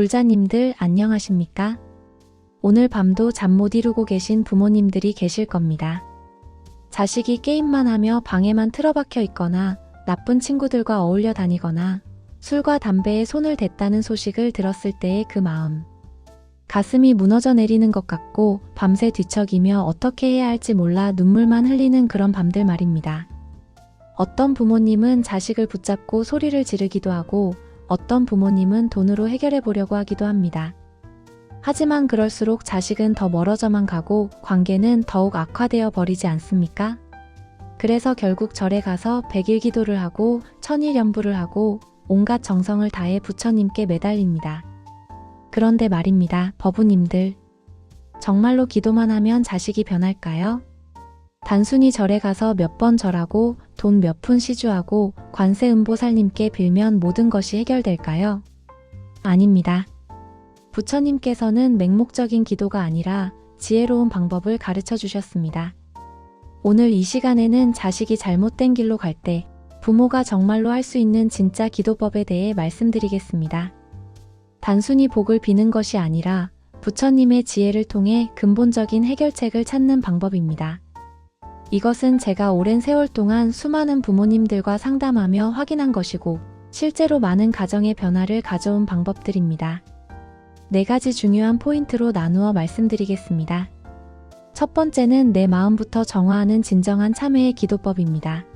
불자님들 안녕하십니까? 오늘 밤도 잠 못 이루고 계신 부모님들이 계실 겁니다. 자식이 게임만 하며 방에만 틀어박혀 있거나 나쁜 친구들과 어울려 다니거나 술과 담배에 손을 댔다는 소식을 들었을 때의 그 마음. 가슴이 무너져 내리는 것 같고 밤새 뒤척이며 어떻게 해야 할지 몰라 눈물만 흘리는 그런 밤들 말입니다. 어떤 부모님은 자식을 붙잡고 소리를 지르기도 하고 어떤 부모님은 돈으로 해결해 보려고 하기도 합니다. 하지만 그럴수록 자식은 더 멀어져만 가고 관계는 더욱 악화되어 버리지 않습니까? 그래서 결국 절에 가서 백일 기도를 하고 천일 연부를 하고 온갖 정성을 다해 부처님께 매달립니다. 그런데 말입니다, 버부님들. 정말로 기도만 하면 자식이 변할까요? 단순히 절에 가서 몇 번 절하고 돈 몇 푼 시주하고 관세음보살님께 빌면 모든 것이 해결될까요? 아닙니다. 부처님께서는 맹목적인 기도가 아니라 지혜로운 방법을 가르쳐 주셨습니다. 오늘 이 시간에는 자식이 잘못된 길로 갈 때 부모가 정말로 할 수 있는 진짜 기도법에 대해 말씀드리겠습니다. 단순히 복을 비는 것이 아니라 부처님의 지혜를 통해 근본적인 해결책을 찾는 방법입니다. 이것은 제가 오랜 세월 동안 수많은 부모님들과 상담하며 확인한 것이고 실제로 많은 가정의 변화를 가져온 방법들입니다. 네 가지 중요한 포인트로 나누어 말씀드리겠습니다. 첫 번째는 내 마음부터 정화하는 진정한 참회의 기도법입니다.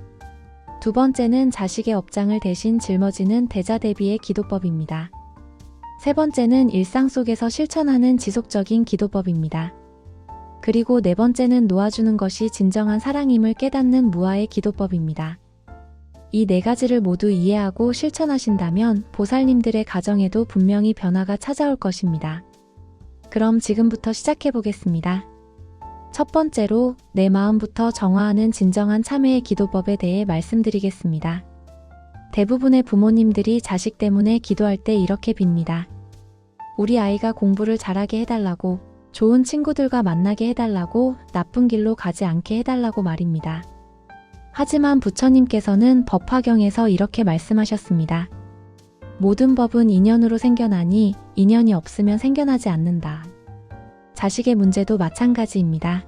두 번째는 자식의 업장을 대신 짊어지는 대자 대비의 기도법입니다. 세 번째는 일상 속에서 실천하는 지속적인 기도법입니다. 그리고 네 번째는 놓아주는 것이 진정한 사랑임을 깨닫는 무아의 기도법입니다. 이 네 가지를 모두 이해하고 실천하신다면 보살님들의 가정에도 분명히 변화가 찾아올 것입니다. 그럼 지금부터 시작해 보겠습니다. 첫 번째로 내 마음부터 정화하는 진정한 참회의 기도법에 대해 말씀드리겠습니다. 대부분의 부모님들이 자식 때문에 기도할 때 이렇게 빕니다. 우리 아이가 공부를 잘하게 해달라고, 좋은 친구들과 만나게 해달라고, 나쁜 길로 가지 않게 해달라고 말입니다. 하지만 부처님께서는 법화경에서 이렇게 말씀하셨습니다. 모든 법은 인연으로 생겨나니 인연이 없으면 생겨나지 않는다. 자식의 문제도 마찬가지입니다.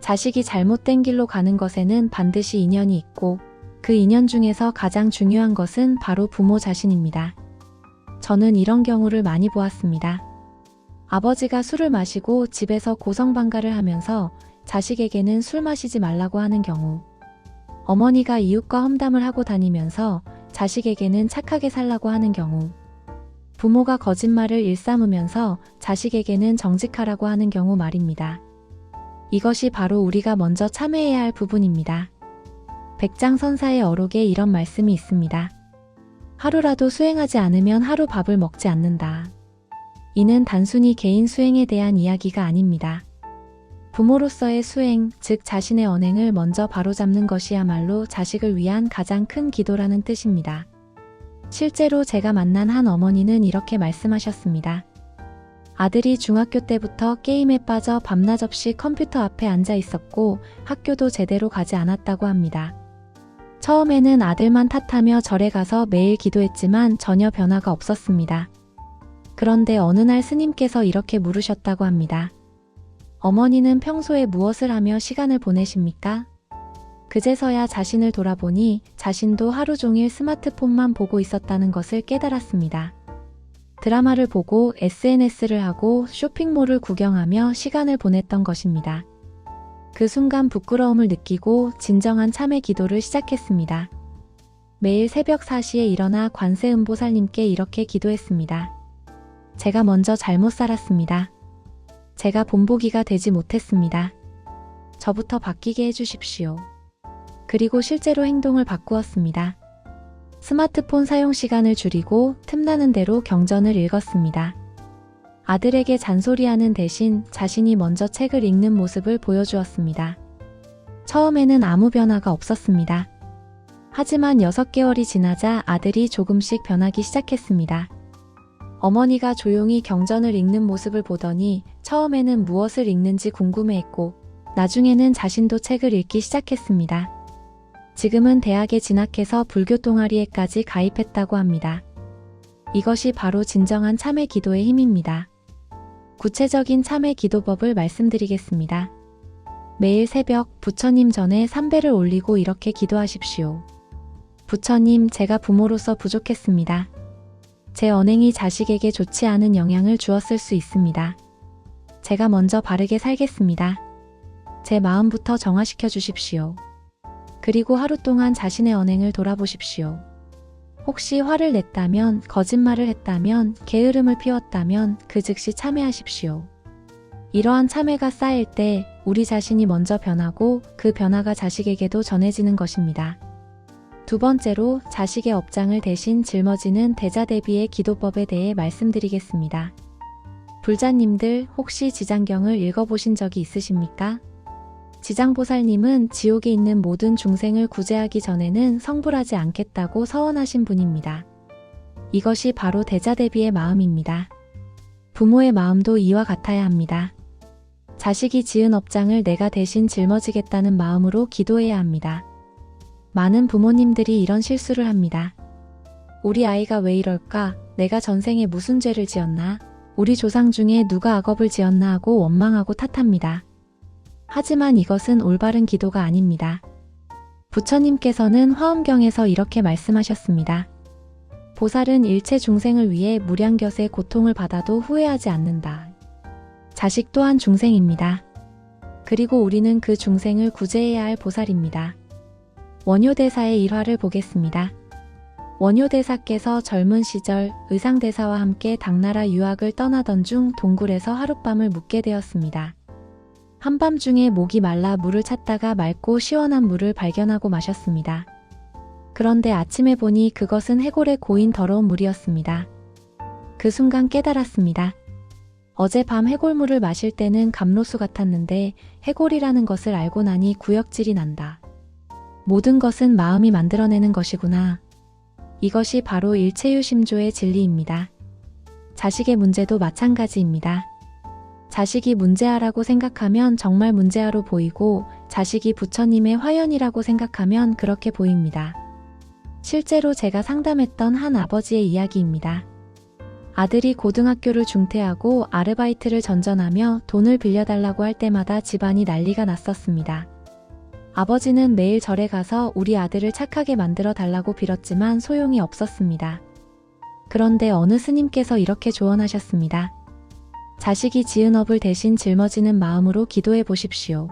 자식이 잘못된 길로 가는 것에는 반드시 인연이 있고 그 인연 중에서 가장 중요한 것은 바로 부모 자신입니다. 저는 이런 경우를 많이 보았습니다. 아버지가 술을 마시고 집에서 고성방가를 하면서 자식에게는 술 마시지 말라고 하는 경우, 어머니가 이웃과 험담을 하고 다니면서 자식에게는 착하게 살라고 하는 경우, 부모가 거짓말을 일삼으면서 자식에게는 정직하라고 하는 경우 말입니다. 이것이 바로 우리가 먼저 참회해야 할 부분입니다. 백장선사의 어록에 이런 말씀이 있습니다. 하루라도 수행하지 않으면 하루 밥을 먹지 않는다. 이는 단순히 개인 수행에 대한 이야기가 아닙니다. 부모로서의 수행, 즉 자신의 언행을 먼저 바로잡는 것이야말로 자식을 위한 가장 큰 기도라는 뜻입니다. 실제로 제가 만난 한 어머니는 이렇게 말씀하셨습니다. 아들이 중학교 때부터 게임에 빠져 밤낮 없이 컴퓨터 앞에 앉아 있었고 학교도 제대로 가지 않았다고 합니다. 처음에는 아들만 탓하며 절에 가서 매일 기도했지만 전혀 변화가 없었습니다. 그런데 어느 날 스님께서 이렇게 물으셨다고 합니다. 어머니는 평소에 무엇을 하며 시간을 보내십니까? 그제서야 자신을 돌아보니 자신도 하루 종일 스마트폰만 보고 있었다는 것을 깨달았습니다. 드라마를 보고 SNS를 하고 쇼핑몰을 구경하며 시간을 보냈던 것입니다. 그 순간 부끄러움을 느끼고 진정한 참회 기도를 시작했습니다. 매일 새벽 4시에 일어나 관세음보살님께 이렇게 기도했습니다. 제가 먼저 잘못 살았습니다. 제가 본보기가 되지 못했습니다. 저부터 바뀌게 해주십시오. 그리고 실제로 행동을 바꾸었습니다. 스마트폰 사용 시간을 줄이고 틈나는 대로 경전을 읽었습니다. 아들에게 잔소리하는 대신 자신이 먼저 책을 읽는 모습을 보여주었습니다. 처음에는 아무 변화가 없었습니다. 하지만 6개월이 지나자 아들이 조금씩 변하기 시작했습니다. 어머니가 조용히 경전을 읽는 모습을 보더니 처음에는 무엇을 읽는지 궁금해했고 나중에는 자신도 책을 읽기 시작했습니다. 지금은 대학에 진학해서 불교 동아리에까지 가입했다고 합니다. 이것이 바로 진정한 참회 기도의 힘입니다. 구체적인 참회 기도법을 말씀드리겠습니다. 매일 새벽 부처님 전에 삼배를 올리고 이렇게 기도하십시오. 부처님, 제가 부모로서 부족했습니다. 제 언행이 자식에게 좋지 않은 영향을 주었을 수 있습니다. 제가 먼저 바르게 살겠습니다. 제 마음부터 정화시켜 주십시오. 그리고 하루 동안 자신의 언행을 돌아보십시오. 혹시 화를 냈다면, 거짓말을 했다면, 게으름을 피웠다면 그 즉시 참회하십시오. 이러한 참회가 쌓일 때 우리 자신이 먼저 변하고 그 변화가 자식에게도 전해지는 것입니다. 두 번째로 자식의 업장을 대신 짊어지는 대자 대비의 기도법에 대해 말씀드리겠습니다. 불자님들 혹시 지장경을 읽어보신 적이 있으십니까? 지장보살님은 지옥에 있는 모든 중생을 구제하기 전에는 성불하지 않겠다고 서원하신 분입니다. 이것이 바로 대자대비의 마음입니다. 부모의 마음도 이와 같아야 합니다. 자식이 지은 업장을 내가 대신 짊어지겠다는 마음으로 기도해야 합니다. 많은 부모님들이 이런 실수를 합니다. 우리 아이가 왜 이럴까? 내가 전생에 무슨 죄를 지었나? 우리 조상 중에 누가 악업을 지었나 하고 원망하고 탓합니다. 하지만 이것은 올바른 기도가 아닙니다. 부처님께서는 화엄경에서 이렇게 말씀하셨습니다. 보살은 일체 중생을 위해 무량곁의 고통을 받아도 후회하지 않는다. 자식 또한 중생입니다. 그리고 우리는 그 중생을 구제해야 할 보살입니다. 원효대사의 일화를 보겠습니다. 원효대사께서 젊은 시절 의상대사와 함께 당나라 유학을 떠나던 중 동굴에서 하룻밤을 묵게 되었습니다. 한밤중에 목이 말라 물을 찾다가 맑고 시원한 물을 발견하고 마셨습니다. 그런데 아침에 보니 그것은 해골의 고인 더러운 물이었습니다. 그 순간 깨달았습니다. 어젯밤 해골물을 마실 때는 감로수 같았는데 해골이라는 것을 알고 나니 구역질이 난다. 모든 것은 마음이 만들어내는 것이구나. 이것이 바로 일체유심조의 진리입니다. 자식의 문제도 마찬가지입니다. 자식이 문제아라고 생각하면 정말 문제아로 보이고 자식이 부처님의 화연이라고 생각하면 그렇게 보입니다. 실제로 제가 상담했던 한 아버지의 이야기입니다. 아들이 고등학교를 중퇴하고 아르바이트를 전전하며 돈을 빌려달라고 할 때마다 집안이 난리가 났었습니다. 아버지는 매일 절에 가서 우리 아들을 착하게 만들어 달라고 빌었지만 소용이 없었습니다. 그런데 어느 스님께서 이렇게 조언하셨습니다. 자식이 지은 업을 대신 짊어지는 마음으로 기도해 보십시오.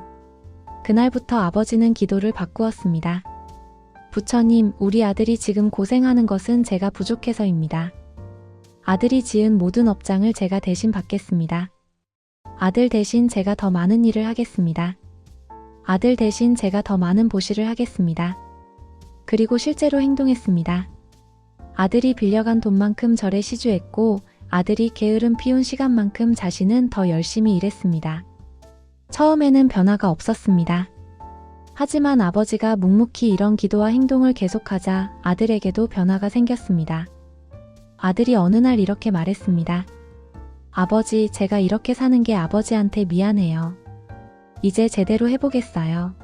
그날부터 아버지는 기도를 바꾸었습니다. 부처님, 우리 아들이 지금 고생하는 것은 제가 부족해서입니다. 아들이 지은 모든 업장을 제가 대신 받겠습니다. 아들 대신 제가 더 많은 일을 하겠습니다. 아들 대신 제가 더 많은 보시를 하겠습니다. 그리고 실제로 행동했습니다. 아들이 빌려간 돈만큼 절에 시주했고 아들이 게으름 피운 시간만큼 자신은 더 열심히 일했습니다. 처음에는 변화가 없었습니다. 하지만 아버지가 묵묵히 이런 기도와 행동을 계속하자 아들에게도 변화가 생겼습니다. 아들이 어느 날 이렇게 말했습니다. 아버지, 제가 이렇게 사는 게 아버지한테 미안해요. 이제 제대로 해보겠어요.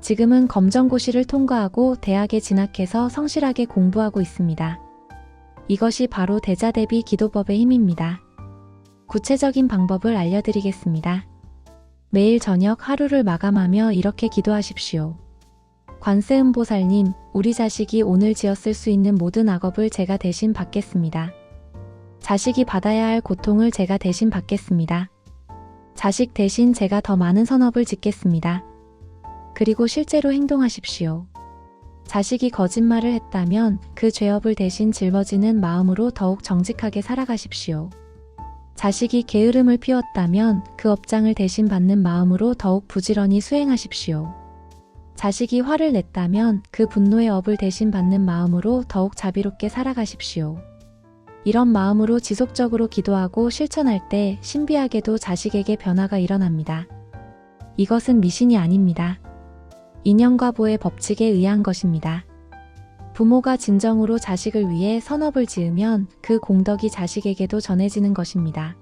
지금은 검정고시를 통과하고 대학에 진학해서 성실하게 공부하고 있습니다. 이것이 바로 대자 대비 기도법의 힘입니다. 구체적인 방법을 알려드리겠습니다. 매일 저녁 하루를 마감하며 이렇게 기도하십시오. 관세음보살님, 우리 자식이 오늘 지었을 수 있는 모든 악업을 제가 대신 받겠습니다. 자식이 받아야 할 고통을 제가 대신 받겠습니다. 자식 대신 제가 더 많은 선업을 짓겠습니다. 그리고 실제로 행동하십시오. 자식이 거짓말을 했다면 그 죄업을 대신 짊어지는 마음으로 더욱 정직하게 살아가십시오. 자식이 게으름을 피웠다면 그 업장을 대신 받는 마음으로 더욱 부지런히 수행하십시오. 자식이 화를 냈다면 그 분노의 업을 대신 받는 마음으로 더욱 자비롭게 살아가십시오. 이런 마음으로 지속적으로 기도하고 실천할 때 신비하게도 자식에게 변화가 일어납니다. 이것은 미신이 아닙니다. 인연과 보의 법칙에 의한 것입니다. 부모가 진정으로 자식을 위해 선업을 지으면 그 공덕이 자식에게도 전해지는 것입니다.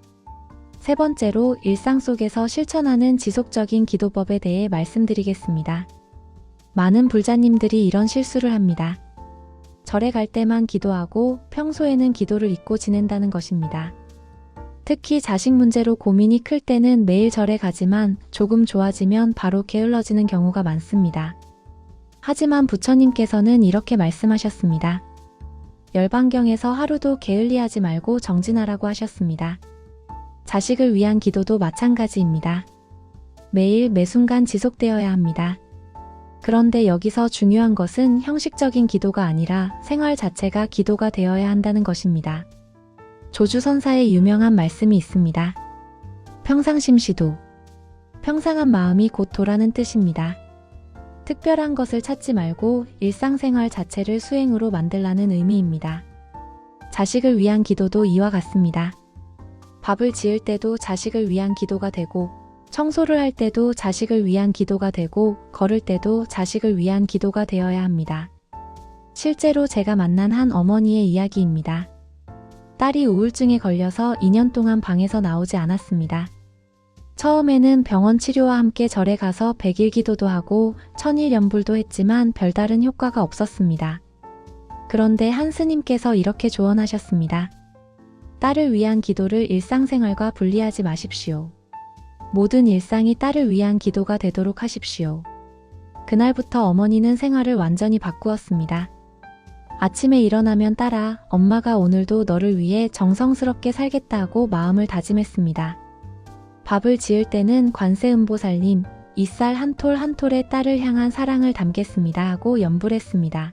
세 번째로 일상 속에서 실천하는 지속적인 기도법에 대해 말씀드리겠습니다. 많은 불자님들이 이런 실수를 합니다. 절에 갈 때만 기도하고 평소에는 기도를 잊고 지낸다는 것입니다. 특히 자식 문제로 고민이 클 때는 매일 절에 가지만 조금 좋아지면 바로 게을러지는 경우가 많습니다. 하지만 부처님께서는 이렇게 말씀하셨습니다. 열반경에서 하루도 게을리하지 말고 정진하라고 하셨습니다. 자식을 위한 기도도 마찬가지입니다. 매일 매순간 지속되어야 합니다. 그런데 여기서 중요한 것은 형식적인 기도가 아니라 생활 자체가 기도가 되어야 한다는 것입니다. 조주선사의 유명한 말씀이 있습니다. 평상심시도. 평상한 마음이 곧 도라는 뜻입니다. 특별한 것을 찾지 말고 일상생활 자체를 수행으로 만들라는 의미입니다. 자식을 위한 기도도 이와 같습니다. 밥을 지을 때도 자식을 위한 기도가 되고, 청소를 할 때도 자식을 위한 기도가 되고, 걸을 때도 자식을 위한 기도가 되어야 합니다. 실제로 제가 만난 한 어머니의 이야기입니다. 딸이 우울증에 걸려서 2년 동안 방에서 나오지 않았습니다. 처음에는 병원 치료와 함께 절에 가서 백일 기도도 하고 천일 연불도 했지만 별다른 효과가 없었습니다. 그런데 한 스님께서 이렇게 조언하셨습니다. 딸을 위한 기도를 일상생활과 분리하지 마십시오. 모든 일상이 딸을 위한 기도가 되도록 하십시오. 그날부터 어머니는 생활을 완전히 바꾸었습니다. 아침에 일어나면 딸아, 엄마가 오늘도 너를 위해 정성스럽게 살겠다고 마음을 다짐했습니다. 밥을 지을 때는 관세음보살님, 이쌀 한 톨 한 톨에 딸을 향한 사랑을 담겠습니다 하고 연불했습니다.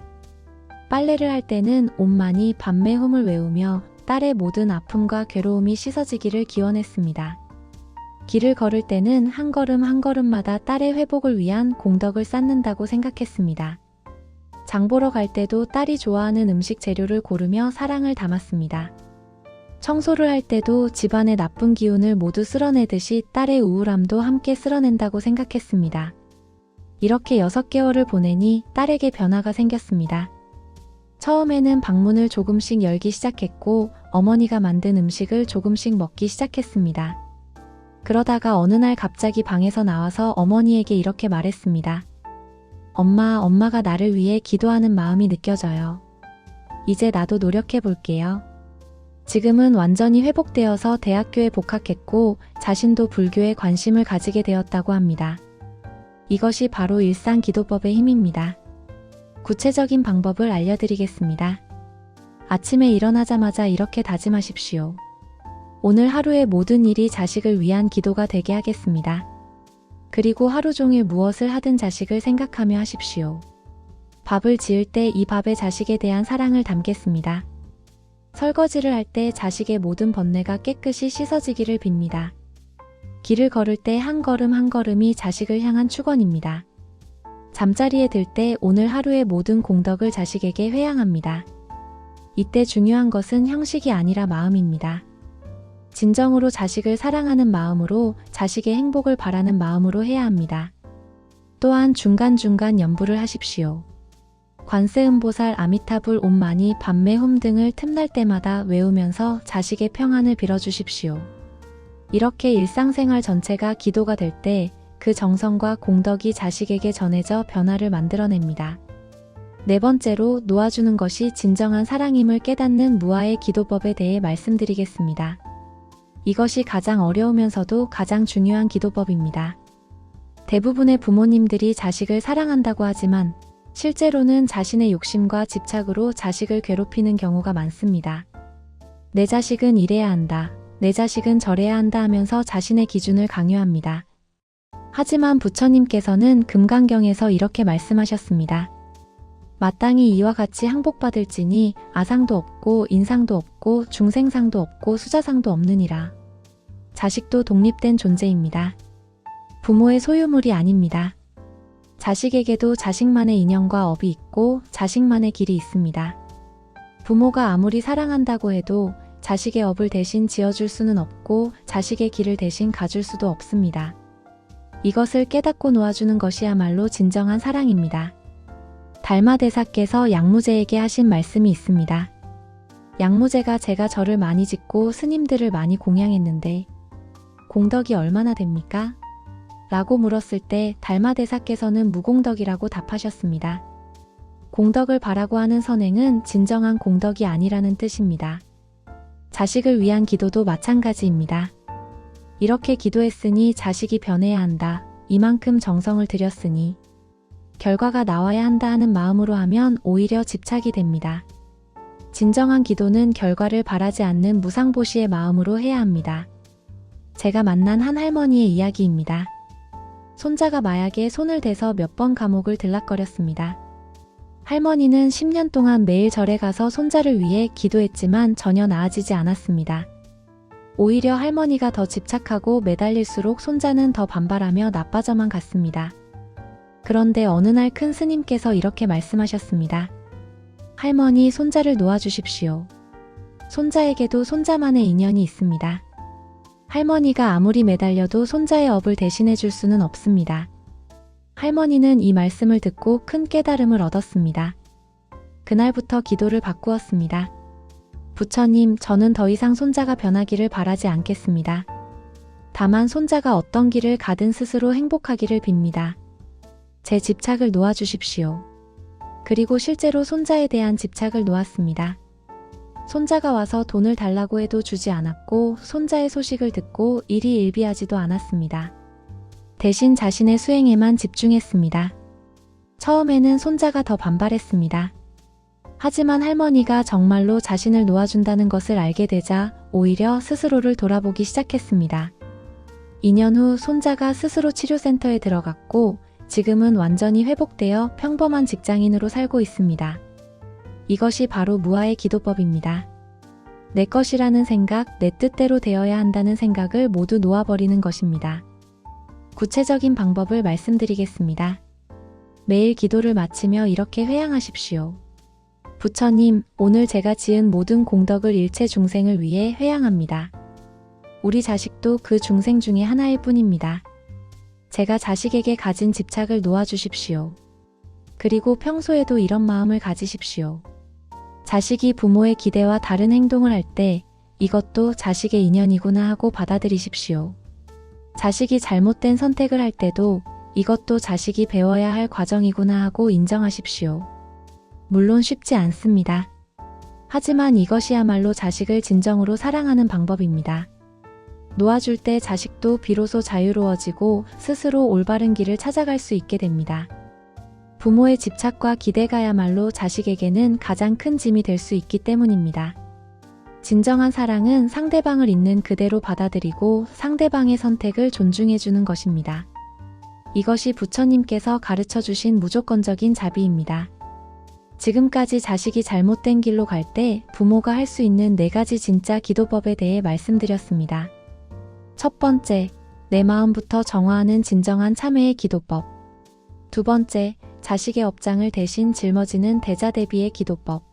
빨래를 할 때는 온만이 밤매홈을 외우며 딸의 모든 아픔과 괴로움이 씻어지기를 기원했습니다. 길을 걸을 때는 한 걸음 한 걸음마다 딸의 회복을 위한 공덕을 쌓는다고 생각했습니다. 장 보러 갈 때도 딸이 좋아하는 음식 재료를 고르며 사랑을 담았습니다. 청소를 할 때도 집안의 나쁜 기운을 모두 쓸어내듯이 딸의 우울함도 함께 쓸어낸다고 생각했습니다. 이렇게 6개월을 보내니 딸에게 변화가 생겼습니다. 처음에는 방문을 조금씩 열기 시작했고 어머니가 만든 음식을 조금씩 먹기 시작했습니다. 그러다가 어느 날 갑자기 방에서 나와서 어머니에게 이렇게 말했습니다. 엄마, 엄마가 나를 위해 기도하는 마음이 느껴져요. 이제 나도 노력해 볼게요. 지금은 완전히 회복되어서 대학교에 복학했고 자신도 불교에 관심을 가지게 되었다고 합니다. 이것이 바로 일상 기도법의 힘입니다. 구체적인 방법을 알려드리겠습니다. 아침에 일어나자마자 이렇게 다짐하십시오. 오늘 하루의 모든 일이 자식을 위한 기도가 되게 하겠습니다. 그리고 하루 종일 무엇을 하든 자식을 생각하며 하십시오. 밥을 지을 때 이 밥에 자식에 대한 사랑을 담겠습니다. 설거지를 할 때 자식의 모든 번뇌가 깨끗이 씻어지기를 빕니다. 길을 걸을 때 한 걸음 한 걸음이 자식을 향한 축원입니다. 잠자리에 들 때 오늘 하루의 모든 공덕을 자식에게 회양합니다. 이때 중요한 것은 형식이 아니라 마음입니다. 진정으로 자식을 사랑하는 마음으로 자식의 행복을 바라는 마음으로 해야 합니다. 또한 중간중간 연부를 하십시오. 관세음보살 아미타불 옴마니 밤매홈 등을 틈날 때마다 외우면서 자식의 평안을 빌어주십시오. 이렇게 일상생활 전체가 기도가 될 때 그 정성과 공덕이 자식에게 전해져 변화를 만들어냅니다. 네 번째로 놓아주는 것이 진정한 사랑임을 깨닫는 무아의 기도법에 대해 말씀드리겠습니다. 이것이 가장 어려우면서도 가장 중요한 기도법입니다. 대부분의 부모님들이 자식을 사랑한다고 하지만 실제로는 자신의 욕심과 집착으로 자식을 괴롭히는 경우가 많습니다. 내 자식은 이래야 한다. 내 자식은 저래야 한다 하면서 자신의 기준을 강요합니다. 하지만 부처님께서는 금강경에서 이렇게 말씀하셨습니다. 마땅히 이와 같이 항복받을지니 아상도 없고 인상도 없고 중생상도 없고 수자상도 없느니라. 자식도 독립된 존재입니다. 부모의 소유물이 아닙니다. 자식에게도 자식만의 인연과 업이 있고 자식만의 길이 있습니다. 부모가 아무리 사랑한다고 해도 자식의 업을 대신 지어줄 수는 없고 자식의 길을 대신 가줄 수도 없습니다. 이것을 깨닫고 놓아주는 것이야말로 진정한 사랑입니다. 달마대사께서 양무제에게 하신 말씀이 있습니다. 양무제가 제가 절을 많이 짓고 스님들을 많이 공양했는데 공덕이 얼마나 됩니까? 라고 물었을 때 달마대사께서는 무공덕이라고 답하셨습니다. 공덕을 바라고 하는 선행은 진정한 공덕이 아니라는 뜻입니다. 자식을 위한 기도도 마찬가지입니다. 이렇게 기도했으니 자식이 변해야 한다. 이만큼 정성을 들였으니 결과가 나와야 한다 하는 마음으로 하면 오히려 집착이 됩니다. 진정한 기도는 결과를 바라지 않는 무상보시의 마음으로 해야 합니다. 제가 만난 한 할머니의 이야기입니다. 손자가 마약에 손을 대서 몇 번 감옥을 들락거렸습니다. 할머니는 10년 동안 매일 절에 가서 손자를 위해 기도했지만 전혀 나아지지 않았습니다. 오히려 할머니가 더 집착하고 매달릴수록 손자는 더 반발하며 나빠져만 갔습니다. 그런데 어느 날 큰 스님께서 이렇게 말씀하셨습니다. 할머니 손자를 놓아주십시오. 손자에게도 손자만의 인연이 있습니다. 할머니가 아무리 매달려도 손자의 업을 대신해 줄 수는 없습니다. 할머니는 이 말씀을 듣고 큰 깨달음을 얻었습니다. 그날부터 기도를 바꾸었습니다. 부처님, 저는 더 이상 손자가 변하기를 바라지 않겠습니다. 다만 손자가 어떤 길을 가든 스스로 행복하기를 빕니다. 제 집착을 놓아주십시오. 그리고 실제로 손자에 대한 집착을 놓았습니다. 손자가 와서 돈을 달라고 해도 주지 않았고 손자의 소식을 듣고 일이 일비하지도 않았습니다. 대신 자신의 수행에만 집중했습니다. 처음에는 손자가 더 반발했습니다. 하지만 할머니가 정말로 자신을 놓아준다는 것을 알게 되자 오히려 스스로를 돌아보기 시작했습니다. 2년 후 손자가 스스로 치료센터에 들어갔고 지금은 완전히 회복되어 평범한 직장인으로 살고 있습니다. 이것이 바로 무아의 기도법입니다. 내 것이라는 생각, 내 뜻대로 되어야 한다는 생각을 모두 놓아버리는 것입니다. 구체적인 방법을 말씀드리겠습니다. 매일 기도를 마치며 이렇게 회양하십시오. 부처님, 오늘 제가 지은 모든 공덕을 일체 중생을 위해 회양합니다. 우리 자식도 그 중생 중에 하나일 뿐입니다. 제가 자식에게 가진 집착을 놓아주십시오. 그리고 평소에도 이런 마음을 가지십시오. 자식이 부모의 기대와 다른 행동을 할 때 이것도 자식의 인연이구나 하고 받아들이십시오. 자식이 잘못된 선택을 할 때도 이것도 자식이 배워야 할 과정이구나 하고 인정하십시오. 물론 쉽지 않습니다. 하지만 이것이야말로 자식을 진정으로 사랑하는 방법입니다. 놓아줄 때 자식도 비로소 자유로워지고 스스로 올바른 길을 찾아갈 수 있게 됩니다. 부모의 집착과 기대가야말로 자식에게는 가장 큰 짐이 될 수 있기 때문입니다. 진정한 사랑은 상대방을 있는 그대로 받아들이고 상대방의 선택을 존중해주는 것입니다. 이것이 부처님께서 가르쳐 주신 무조건적인 자비입니다. 지금까지 자식이 잘못된 길로 갈 때 부모가 할 수 있는 네 가지 진짜 기도법에 대해 말씀드렸습니다. 첫 번째, 내 마음부터 정화하는 진정한 참회의 기도법. 두 번째, 자식의 업장을 대신 짊어지는 대자 대비의 기도법.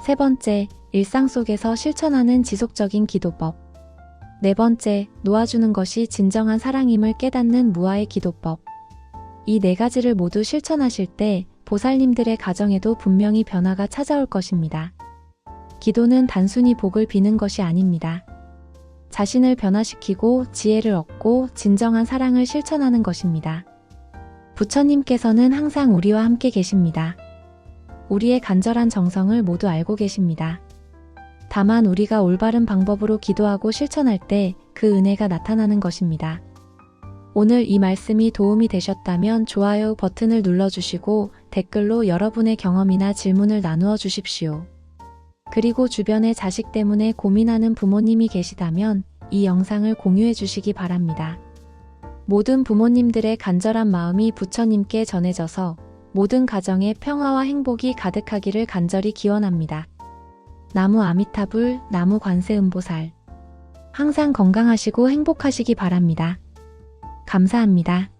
세 번째, 일상 속에서 실천하는 지속적인 기도법. 네 번째, 놓아주는 것이 진정한 사랑임을 깨닫는 무아의 기도법. 이 네 가지를 모두 실천하실 때 보살님들의 가정에도 분명히 변화가 찾아올 것입니다. 기도는 단순히 복을 비는 것이 아닙니다. 자신을 변화시키고 지혜를 얻고 진정한 사랑을 실천하는 것입니다. 부처님께서는 항상 우리와 함께 계십니다. 우리의 간절한 정성을 모두 알고 계십니다. 다만 우리가 올바른 방법으로 기도하고 실천할 때 그 은혜가 나타나는 것입니다. 오늘 이 말씀이 도움이 되셨다면 좋아요 버튼을 눌러주시고 댓글로 여러분의 경험이나 질문을 나누어 주십시오. 그리고 주변에 자식 때문에 고민하는 부모님이 계시다면 이 영상을 공유해 주시기 바랍니다. 모든 부모님들의 간절한 마음이 부처님께 전해져서 모든 가정에 평화와 행복이 가득하기를 간절히 기원합니다. 나무 아미타불, 나무 관세음보살. 항상 건강하시고 행복하시기 바랍니다. 감사합니다.